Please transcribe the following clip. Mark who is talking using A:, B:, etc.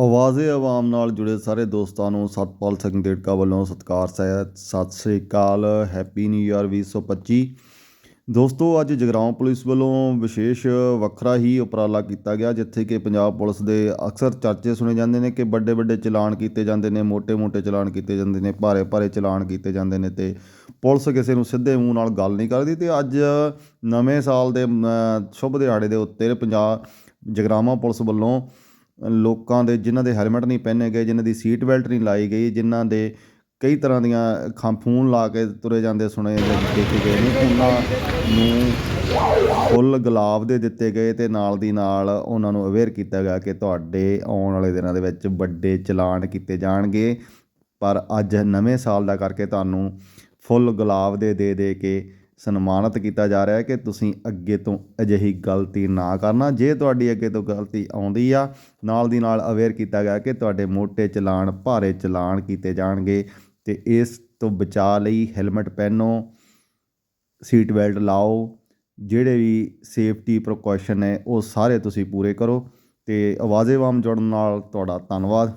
A: ਆਵਾਜ਼ੇ ਆਵਾਮ ਨਾਲ ਜੁੜੇ ਸਾਰੇ ਦੋਸਤਾਂ ਨੂੰ ਸਤਪਾਲ ਸਿੰਘ ਦੇੜਕਾ ਵੱਲੋਂ ਸਤਿਕਾਰ ਸਹਿਤ ਸਤਿ ਸ੍ਰੀ ਅਕਾਲ, ਹੈਪੀ ਨਿਊ ਇਅਰ 2025 ਦੋਸਤੋ, ਅੱਜ ਜਗਰਾਉਂ ਪੁਲਿਸ ਵੱਲੋਂ ਵਿਸ਼ੇਸ਼ ਵੱਖਰਾ ਹੀ ਉਪਰਾਲਾ ਕੀਤਾ ਗਿਆ, ਜਿੱਥੇ ਕਿ ਪੰਜਾਬ ਪੁਲਿਸ ਦੇ ਅਕਸਰ ਚਰਚੇ ਸੁਣੇ ਜਾਂਦੇ ਨੇ ਕਿ ਵੱਡੇ ਵੱਡੇ ਚਲਾਨ ਕੀਤੇ ਜਾਂਦੇ ਨੇ ਮੋٹے-ਮੋٹے ਚਲਾਨ ਕੀਤੇ ਜਾਂਦੇ ਨੇ, ਭਾਰੇ-ਭਾਰੇ ਚਲਾਨ ਕੀਤੇ ਜਾਂਦੇ ਨੇ ਤੇ ਪੁਲਿਸ ਕਿਸੇ ਨੂੰ ਸਿੱਧੇ ਮੂੰਹ ਨਾਲ ਗੱਲ ਨਹੀਂ ਕਰਦੀ ਤੇ ਅੱਜ ਨਵੇਂ ਸਾਲ ਦੇ ਸ਼ੁਭ ਦਿਹਾੜੇ ਦੇ ਉੱਤੇ ਪੰਜਾਬ ਜਗਰਾਵਾਂ ਪੁਲਿਸ ਵੱਲੋਂ ਲੋਕਾਂ ਦੇ, ਜਿਨ੍ਹਾਂ ਦੇ ਹੈਲਮਟ ਨਹੀਂ ਪਹਿਨੇ ਗਏ, ਜਿਨ੍ਹਾਂ ਦੀ ਸੀਟ ਬੈਲਟ ਨਹੀਂ ਲਾਈ ਗਈ, ਜਿਨ੍ਹਾਂ ਦੇ ਕਈ ਤਰ੍ਹਾਂ ਦੀਆਂ ਖਾਂ ਫੋਨ ਲਾ ਕੇ ਤੁਰੇ ਜਾਂਦੇ ਸੁਣੇ ਜਾਂ ਦੇਖੇ ਗਏ ਨੇ, ਉਹਨਾਂ ਨੂੰ ਫੁੱਲ ਗੁਲਾਬ ਦੇ ਦਿੱਤੇ ਗਏ ਤੇ ਨਾਲ ਦੀ ਨਾਲ ਉਹਨਾਂ ਨੂੰ ਅਵੇਅਰ ਕੀਤਾ ਗਿਆ ਕਿ ਤੁਹਾਡੇ ਆਉਣ ਵਾਲੇ ਦਿਨਾਂ ਦੇ ਵਿੱਚ ਵੱਡੇ ਚਲਾਨ ਕੀਤੇ ਜਾਣਗੇ। ਪਰ ਅੱਜ ਨਵੇਂ ਸਾਲ ਦਾ ਕਰਕੇ ਤੁਹਾਨੂੰ ਫੁੱਲ ਗੁਲਾਬ ਦੇ ਦੇ ਦੇ ਕੇ ਸਨਮਾਨਿਤ ਕੀਤਾ ਜਾ ਰਿਹਾ ਹੈ ਕਿ ਤੁਸੀਂ ਅੱਗੇ ਤੋਂ ਅਜਿਹੀ ਗਲਤੀ ਨਾ ਕਰਨਾ। ਜੇ ਤੁਹਾਡੀ ਅੱਗੇ ਤੋਂ ਗਲਤੀ ਆਉਂਦੀ ਆ, ਨਾਲ ਦੀ ਨਾਲ ਅਵੇਅਰ ਕੀਤਾ ਗਿਆ ਕਿ ਤੁਹਾਡੇ ਮੋਟੇ ਚਲਾਨ, ਭਾਰੇ ਚਲਾਨ ਕੀਤੇ ਜਾਣਗੇ ਤੇ ਇਸ ਤੋਂ ਬਚਾ ਲਈ ਹੈਲਮਟ ਪਹਿਨੋ, ਸੀਟ ਬੈਲਟ ਲਾਓ, ਜਿਹੜੇ ਵੀ ਸੇਫਟੀ ਪ੍ਰੀਕਾਸ਼ਨ ਹੈ ਉਹ ਸਾਰੇ ਤੁਸੀਂ ਪੂਰੇ ਕਰੋ ਤੇ ਆਵਾਜ਼ੇ ਵਾਮ ਜੁੜਨ ਨਾਲ ਤੁਹਾਡਾ ਧੰਨਵਾਦ।